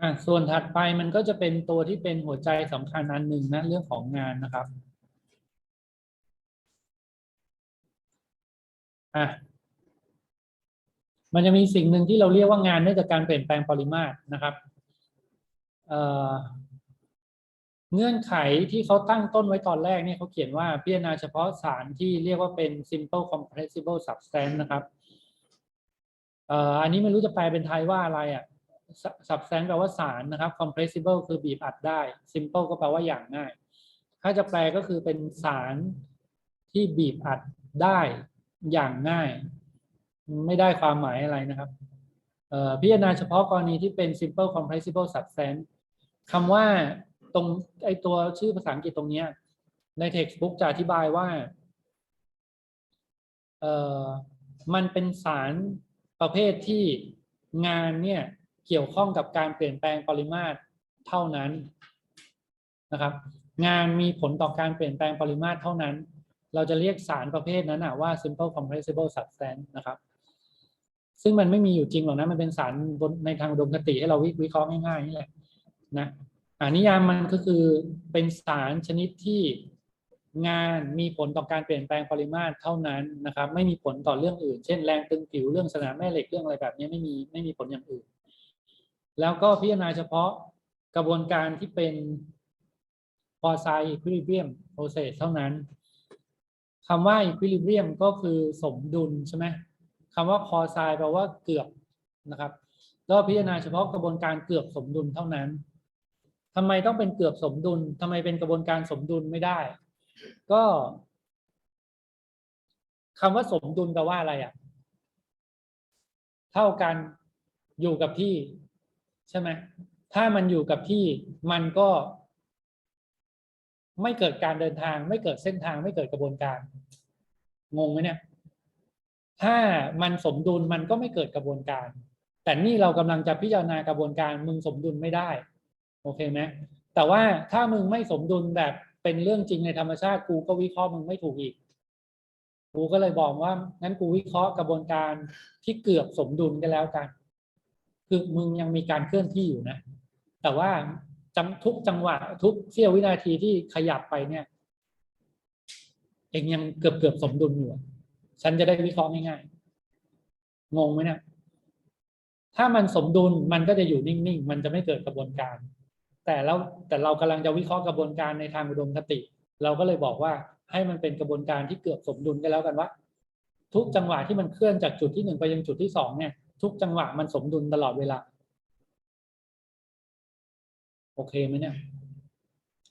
อะส่วนถัดไปมันก็จะเป็นตัวที่เป็นหัวใจสำคัญอันหนึ่งนะเรื่องของงานนะครับอะมันจะมีสิ่งหนึ่งที่เราเรียกว่างานเนื่องจากการเปลี่ยนแปลงปริมาตรนะครับเเงื่อนไขที่เขาตั้งต้นไว้ตอนแรกเนี่ยเขาเขียนว่าพิจารณาเฉพาะสารที่เรียกว่าเป็น simple compressible substance นะครับอออันนี้ไม่รู้จะแปลเป็นไทยว่าอะไรอะ substance แปลว่าสารนะครับ compressible คือบีบอัดได้ simple ก็แปลว่าอย่างง่าย ถ้าจะแปลก็คือเป็นสารที่บีบอัดได้อย่างง่าย ไม่ได้ความหมายอะไรนะครับพิจารณาเฉพาะกรณีที่เป็น simple compressible substance คำว่าตรงไอตัวชื่อภาษาอังกฤษตรงนี้ใน textbook จะอธิบายว่าเออมันเป็นสารประเภทที่งานเนี่ย เกี่ยวข้องกับการเปลี่ยนแปลงปริมาตรเท่านั้นนะครับ งานมีผลต่อการเปลี่ยนแปลงปริมาตรเท่านั้น เราจะเรียกสารประเภทนั้นว่า simple compressible substance นะครับ ซึ่งมันไม่มีอยู่จริงหรอกนะ มันเป็นสารบนในทางอุดมคติให้เราวิวิเคราะห์ง่ายๆนี่แหละนะอานิยามมันก็คือเป็นสารชนิดที่งานมีผลต่อการเปลี่ยนแปลงปริมาตรเท่านั้นนะครับ ไม่มีผลต่อเรื่องอื่น เช่นแรงตึงผิวเรื่องสนามแม่เหล็กเรื่องอะไรแบบนี้ไม่มีไม่มีผลอย่างอื่น แล้วก็พิจารณาเฉพาะกระบวนการที่เป็นพอไซ equilibrium process เท่านั้นคำว่า equilibrium ก็คือสมดุลใช่ไหมคำว่าพอไซแปลว่าเกือบนะครับก็พิจารณาเฉพาะกระบวนการเกือบสมดุลเท่านั้นทำไมต้องเป็นเกือบสมดุลทำไมเป็นกระบวนการสมดุลไม่ได้ ก็คำว่าสมดุลแปลว่าอะไรอะ เท่ากันอยู่กับที่ ใช่ไหมถ้ามันอยู่กับที่มันก็ ไม่เกิดการเดินทาง ไม่เกิดเส้นทาง ไม่เกิดกระบวนการ งงไหมเนี่ย ถ้ามันสมดุลมันก็ไม่เกิดกระบวนการ แต่นี่เรากำลังจะพิจารณากระบวนการมึงสมดุลไม่ได้ โอเคไหมแต่ว่าถ้ามึงไม่สมดุลแบบเป็นเรื่องจริงในธรรมชาติกูก็วิเคราะห์มึงไม่ถูกอีกกูก็เลยบอกว่างั้นกูวิเคราะห์กระบวนการที่เกือบสมดุลกันแล้วกัน คือมึงยังมีการเคลื่อนที่อยู่นะ แต่ว่าจำทุกจังหวะทุกเสี้ยววินาทีที่ขยับไปเนี่ยเองยังเกือบเกือบสมดุลอยู่ ฉันจะได้วิเคราะห์ง่ายๆ งงไหมเนี่ย ถ้ามันสมดุลมันก็จะอยู่นิ่งๆ มันจะไม่เกิดกระบวนการ แต่เราแต่เรากำลังจะวิเคราะห์กระบวนการในทางอุดมคติ เราก็เลยบอกว่าให้มันเป็นกระบวนการที่เกือบสมดุลกันแล้วกันว่า ทุกจังหวะที่มันเคลื่อนจากจุดที่หนึ่งไปยังจุดที่สองเนี่ย ทุกจังหวะมันสมดุลตลอดเวลา โอเคไหมเนี่ย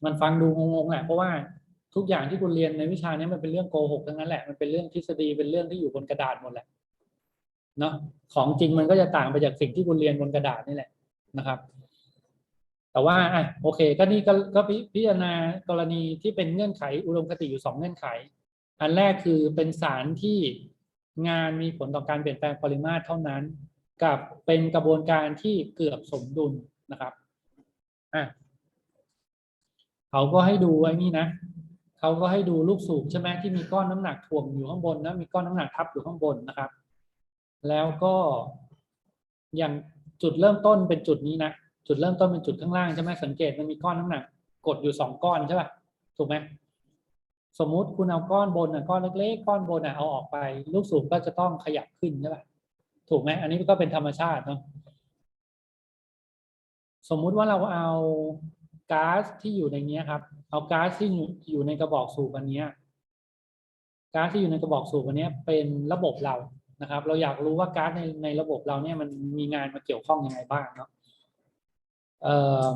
มันฟังดูงงๆแหละเพราะว่าทุกอย่างที่คุณเรียนในวิชานี้มันเป็นเรื่องโกหกทั้งนั้นแหละมันเป็นเรื่องทฤษฎีเป็นเรื่องที่อยู่บนกระดาษหมดแหละเนาะของจริงมันก็จะต่างไปจากสิ่งที่คุณเรียนบนกระดาษนี่แหละนะครับ แต่ว่าอะโอเค ก็นี่ก็ก็พิพจารณากรณีที่เป็นเงื่อนไขอุดมคติอยู่สองเงื่อนไข อันแรกคือเป็นสารที่ งานมีผลต่อการเปลี่ยนแปลงปริมาตรเท่านั้น กับเป็นกระบวนการที่เกือบสมดุลนะครับอะเขาก็ให้ดูไว้นี่นะเขาก็ให้ดูลูกสูบใช่ไหมที่มีก้อนน้ำหนักถ่วงอยู่ข้างบนนะมีก้อนน้ำหนักทับอยู่ข้างบนนะครับ แล้วก็อย่างจุดเริ่มต้นเป็นจุดนี้นะจุดเริ่มต้นเป็นจุดข้างล่างใช่ไหมสังเกตมันมีก้อนน้ำหนักกดอยู่สองก้อนใช่ป่ะถูกไหม สมมุติคุณเอาก้อนบนอะก้อนเล็กๆก้อนบนอะเอาออกไป ลูกสูบก็จะต้องขยับขึ้นใช่ป่ะถูกไหมอันนี้ก็เป็นธรรมชาติเนาะสมมุติว่าเราเอาก๊าซที่อยู่ในนี้ครับ เอาก๊าซที่อยู่ในกระบอกสูบอันนี้ก๊าซที่อยู่ในกระบอกสูบอันนี้เป็นระบบเรานะครับ เราอยากรู้ว่าก๊าซในในระบบเราเนี่ยมันมีงานมาเกี่ยวข้องยังไงบ้างเนาะเออ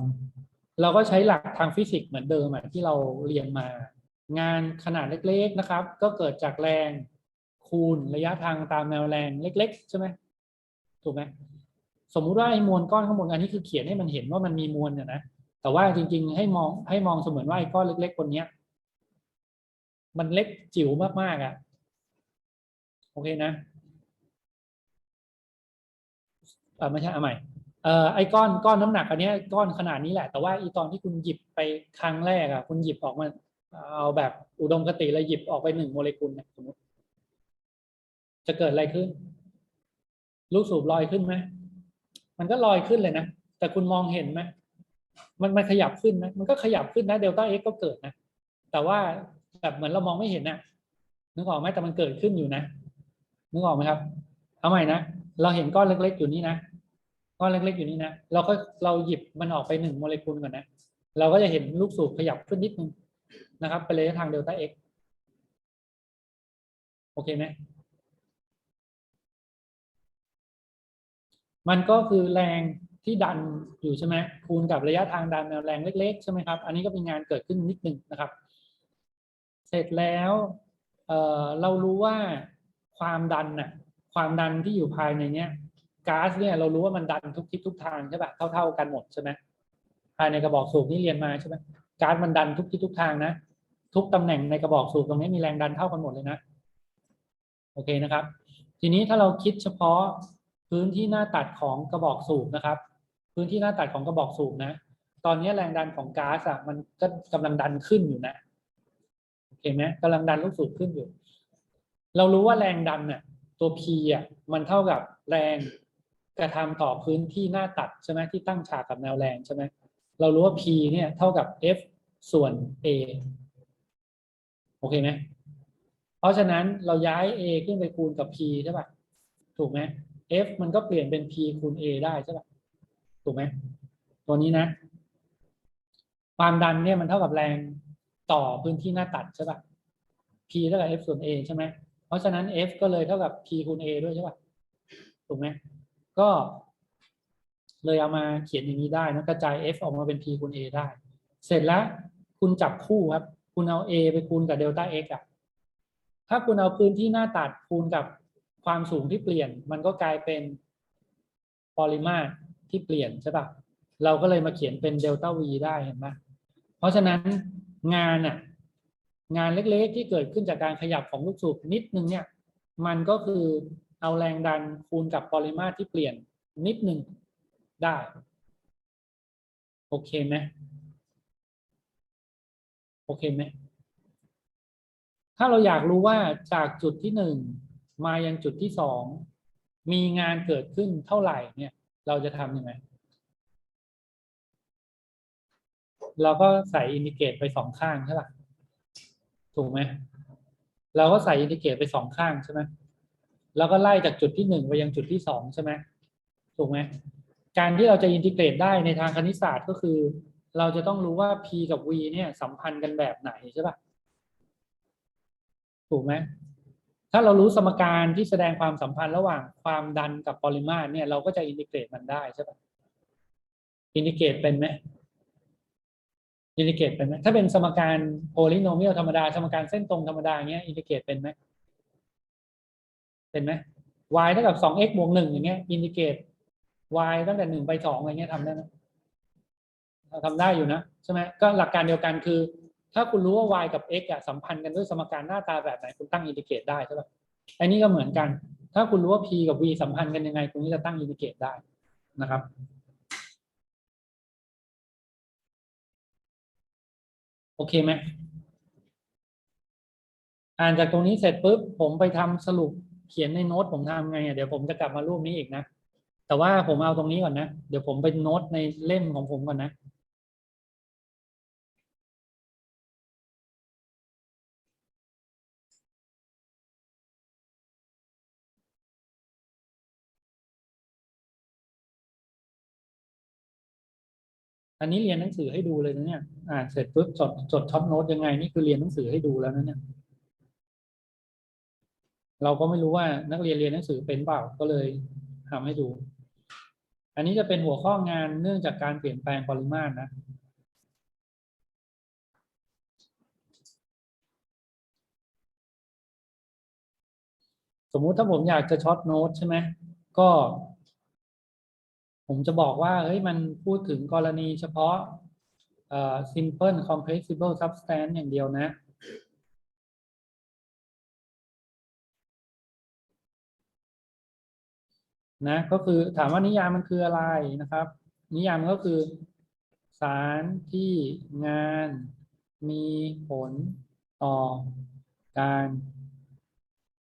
เราก็ใช้หลักทางฟิสิกส์เหมือนเดิมที่เราเรียนมา งานขนาดเล็กๆนะครับ ก็เกิดจากแรงคูณระยะทางตามแนวแรงเล็ก ๆ ใช่ไหมถูกไหมสมมุติว่าไอ้มวลก้อนข้างบนอันนี้คือเขียนให้มันเห็นว่ามันมีมวลเนี่ยนะแต่ว่าจริง ๆ ให้มองให้มองเสมือนว่าไอ้ก้อนเล็กๆคนเนี้ย มันเล็กจิ๋วมากๆอะโอเคนะเออไม่ใช่เอาใหม่เอ่อไอ้ก้อนก้อนน้ำหนักอันเนี้ยก้อนขนาดนี้แหละแต่ว่าอีตอนที่คุณหยิบไปครั้งแรกอะคุณหยิบออกมา เอาแบบอุดมคติเลยหยิบออกไปหนึ่งโมเลกุลเนี่ยสมมติจะเกิดอะไรขึ้น ลูกสูบลอยขึ้นไหมมันก็ลอยขึ้นเลยนะ แต่คุณมองเห็นไหมมันมันขยับขึ้นไหมมันก็ขยับขึ้นนะเดลต้าเอ็กก็เกิดนะ แต่ว่าแบบเหมือนเรามองไม่เห็นนะนึกออกไหมแต่มันเกิดขึ้นอยู่นะนึกออกไหมครับ เอาใหม่นะเราเห็นก้อนเล็ก ๆ อยู่นี่นะก้อนเล็ก ๆ อยู่นี่นะเราก็เราหยิบมันออกไปหนึ่งโมเลกุลก่อนนะเราก็จะเห็นลูกสูบขยับขึ้นนิดนึง นะครับไประยะทางเดลต้าเอ็กโอเคไหมมันก็คือแรงที่ดันอยู่ใช่ไหมคูณกับระยะทางดันแนวแรงเล็ก ๆ ใช่ไหมครับ อันนี้ก็เป็นงานเกิดขึ้นนิดนึงนะครับ เสร็จแล้วเเรารู้ว่าความดันน่ะความดันที่อยู่ภายในเนี้ยก๊าซเนี่ยเรารู้ว่ามันดันทุกทิศทุกทางใช่ปะเท่า ๆกันหมดใช่ไหมภายในกระบอกสูบนี่เรียนมาใช่ไหม กาซมันดันทุกทิศทุกทางนะ ทุกตำแหน่งในกระบอกสูบตรงนี้มีแรงดันเท่ากันหมดเลยนะ โอเคนะครับ ทีนี้ถ้าเราคิดเฉพาะพื้นที่หน้าตัดของกระบอกสูบนะครับ พื้นที่หน้าตัดของกระบอกสูบนะ ตอนนี้แรงดันของก๊าซอะมันก็กำลังดันขึ้นอยู่นะโอเคไหมกำลังดันลูกสูบขึ้นอยู่ เรารู้ว่าแรงดันเนี่ยตัว P อะมันเท่ากับแรงกระทำต่อพื้นที่หน้าตัดใช่ไหมที่ตั้งฉากกับแนวแรงใช่ไหม เรารู้ว่า P เนี่ยเท่ากับ F ส่วน A โอเคไหมเพราะฉะนั้นเราย้าย A ขึ้นไปคูณกับ P ใช่ป่ะ ถูกไหม F มันก็เปลี่ยนเป็น P คูณ A ได้ใช่ป่ะ ถูกไหม ตัวนี้นะ ความดันเนี่ยมันเท่ากับแรงต่อพื้นที่หน้าตัดใช่ป่ะ P เท่ากับ F ส่วน A ใช่ไหม เพราะฉะนั้น F ก็เลยเท่ากับ P คูณ A ด้วยใช่ป่ะ ถูกไหม ก็ เลยเอามาเขียนอย่างนี้ได้นะกระจาย F ออกมาเป็น P คูณ A ได้ เสร็จแล้วคุณจับคู่ครับ คุณเอา A ไปคูณกับเดลต้า X อะถ้าคุณเอาพื้นที่หน้าตัดคูณกับความสูงที่เปลี่ยน มันก็กลายเป็นปริมาตรที่เปลี่ยนใช่ปะเราก็เลยมาเขียนเป็นเดลต้า V ได้เห็นไหมเพราะฉะนั้นงานอะงานเล็กๆ ที่เกิดขึ้นจากการขยับของลูกสูบนิดนึงเนี่ย มันก็คือเอาแรงดันคูณกับปริมาตรที่เปลี่ยนนิดนึง ได้ โอเคไหมโอเคไหมถ้าเราอยากรู้ว่าจากจุดที่หนึ่งมายังจุดที่สองมีงานเกิดขึ้นเท่าไหร่เนี่ย เราจะทำยังไงเราก็ใส่อินดิเกตไปสองข้างใช่ปะถูกไหมเราก็ใส่อินดิเกตไปสองข้างใช่ไหมแล้วก็ไล่จากจุดที่หนึ่งไปยังจุดที่สองใช่ไหมถูกไหม การที่เราจะอินทิเกรตได้ในทางคณิตศาสตร์ก็คือ เราจะต้องรู้ว่า p กับ v เนี่ยสัมพันธ์กันแบบไหนใช่ปะถูกไหมถ้าเรารู้สมการที่แสดงความสัมพันธ์ระหว่างความดันกับปริมาตรเนี่ย เราก็จะอินทิเกรตมันได้ใช่ปะอินทิเกรตเป็นไหมอินทิเกรตเป็นไหมถ้าเป็นสมการโพลิโนเมียลธรรมดาสมการเส้นตรงธรรมดาอย่างเงี้ยอินทิเกรตเป็นไหมเป็นไหม y เท่ากับ 2x บวก1อย่างเงี้ยอินทิเกรต y ตั้งแต่หนึ่งไปสองอะไรเงี้ยทำได้ไหมทำได้อยู่นะใช่ไหมก็หลักการเดียวกันคือ ถ้าคุณรู้ว่า y กับ x อะสัมพันธ์กันด้วยสมการหน้าตาแบบไหนคุณตั้งอินทิเกรตได้ใช่ปะอันนี้ก็เหมือนกัน ถ้าคุณรู้ว่า p กับ v สัมพันธ์กันยังไงคุณก็จะตั้งอินทิเกรตได้นะครับโอเคไหมอ่านจากตรงนี้เสร็จปุ๊บผมไปทำสรุปเขียนในโน้ตผมทำไงอะเดี๋ยวผมจะกลับมารูปนี้อีกนะ แต่ว่าผมเอาตรงนี้ก่อนนะ เดี๋ยวผมไปโน้ตในเล่มของผมก่อนนะอันนี้เรียนหนังสือให้ดูเลยนะเนี่ย อ่า เสร็จปุ๊บจดจดท็อปโน้ตยังไงนี่คือเรียนหนังสือให้ดูแล้วนะเนี่ย เราก็ไม่รู้ว่านักเรียนเรียนหนังสือเป็นเปล่าก็เลยทำให้ดู อันนี้จะเป็นหัวข้องานเนื่องจากการเปลี่ยนแปลงปริมาตรนะสมมุติถ้าผมอยากจะช็อตโน้ตใช่ไหมก็ ผมจะบอกว่าเฮ้ยมันพูดถึงกรณีเฉพาะ simple compressible substance อย่างเดียวนะ นะก็คือถามว่านิยามมันคืออะไรนะครับ นิยามก็คือ สารที่งานมีผลต่อการ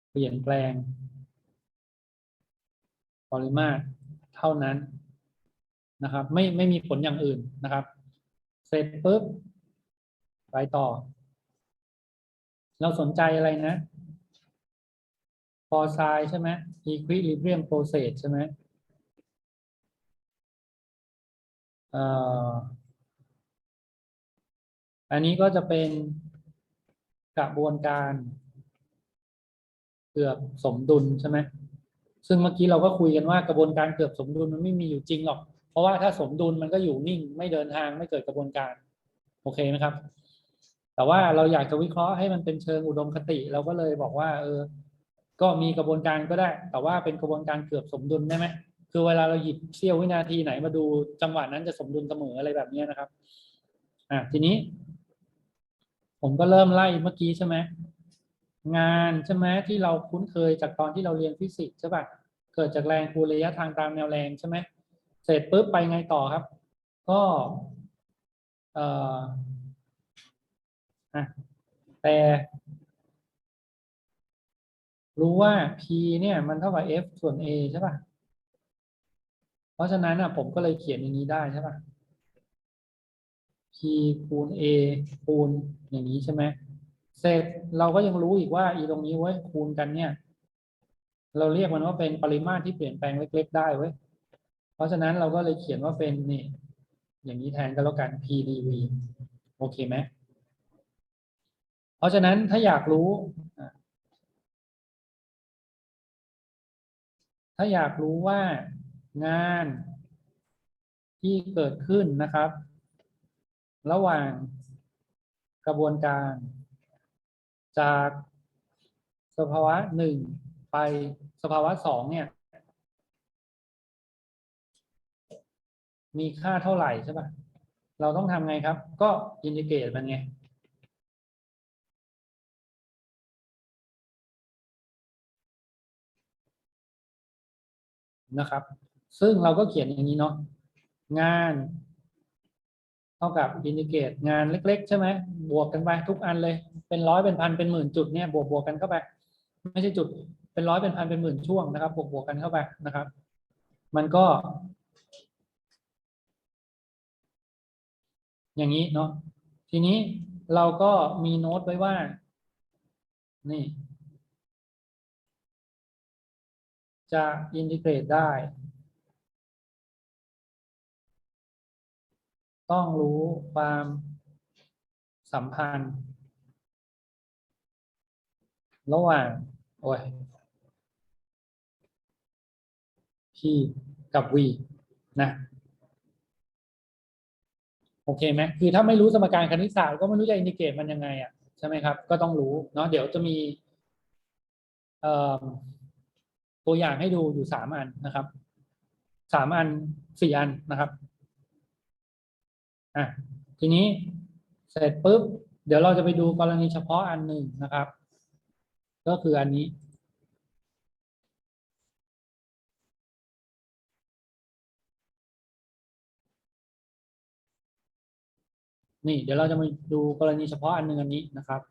เปลี่ยนแปลงปริมาตรเท่านั้นนะครับ ไม่ไม่มีผลอย่างอื่นนะครับ เสร็จปุ๊บไปต่อ เราสนใจอะไรนะ for sin ใช่ไหม equilibrium process ใช่ไหมเอ่อันนี้ก็จะเป็นกระบวนการเกือบสมดุลใช่ไหมซึ่งเมื่อกี้เราก็คุยกันว่ากระบวนการเกือบสมดุลมันไม่มีอยู่จริงหรอก เพราะว่าถ้าสมดุลมันก็อยู่นิ่ง ไม่เดินทางไม่เกิดกระบวนการ โอเคไหมครับ แต่ว่าเราอยากจะวิเคราะห์ให้มันเป็นเชิงอุดมคติ เราก็เลยบอกว่า เออ ก็มีกระบวนการก็ได้ แต่ว่าเป็นกระบวนการเกือบสมดุลได้ไหมคือเวลาเราหยิบเสี้ยววินาทีไหนมาดูจังหวะนั้นจะสมดุลเสมออะไรแบบนี้นะครับ อะทีนี้ ผมก็เริ่มไล่เมื่อกี้ใช่ไหมงานใช่ไหมที่เราคุ้นเคยจากตอนที่เราเรียนฟิสิกส์ใช่ปะเกิดจากแรงคูณระยะทางตามแนวแรงใช่ไหมเสร็จปุ๊บไปไงต่อครับ ก็เอ่ออะแต่ รู้ว่า p เนี่ยมันเท่ากับ f ส่วน a ใช่ปะเพราะฉะนั้นอะผมก็เลยเขียนอย่างนี้ได้ใช่ปะ p คูณ a คูณอย่างนี้ใช่ไหมเสร็จเราก็ยังรู้อีกว่าอีตรงนี้เว้ยคูณกันเนี่ย เราเรียกมันว่าเป็นปริมาตรที่เปลี่ยนแปลงเล็ก ๆ ได้เว้ยเพราะฉะนั้นเราก็เลยเขียนว่าเป็นนี่ อย่างนี้แทนก็แล้วกัน p dv โอเคไหมเพราะฉะนั้นถ้าอยากรู้ ถ้าอยากรู้ว่างานที่เกิดขึ้นนะครับ ระหว่างกระบวนการ จากสภาวะหนึ่งไปสภาวะสองเนี่ย มีค่าเท่าไหร่ใช่ปะเราต้องทำไงครับ ก็อินทิเกรตมันไง นะครับ ซึ่งเราก็เขียนอย่างนี้เนาะงานเท่ากับอินทิเกตงานเล็ก ๆ ใช่ไหมบวกกันไปทุกอันเลย เป็นร้อยเป็นพันเป็นหมื่นจุดเนี่ยบวกบวกกันเข้าไป ไม่ใช่จุดเป็นร้อยเป็นพันเป็นหมื่นช่วงนะครับ บวกบวกกันเข้าไปนะครับ มันก็ อย่างนี้เนาะทีนี้เราก็มีโน้ตไว้ว่า นี่ จะอินทิเกรตได้ ต้องรู้ความสัมพันธ์ ระหว่างโอ้ย p กับ v นะโอเคไหมคือถ้าไม่รู้สมการคณิตศาสตร์ก็ไม่รู้จะอินทิเกรตมันยังไงอะใช่ไหมครับ ก็ต้องรู้เนาะเดี๋ยวจะมีเอ่อ ตัวอย่างให้ดูอยู่สามอันนะครับสามอันสี่อันนะครับอะทีนี้เสร็จปุ๊บ เดี๋ยวเราจะไปดูกรณีเฉพาะอันหนึ่งนะครับ ก็คืออันนี้ นี่เดี๋ยวเราจะมาดูกรณีเฉพาะอันหนึ่งอันนี้นะครับ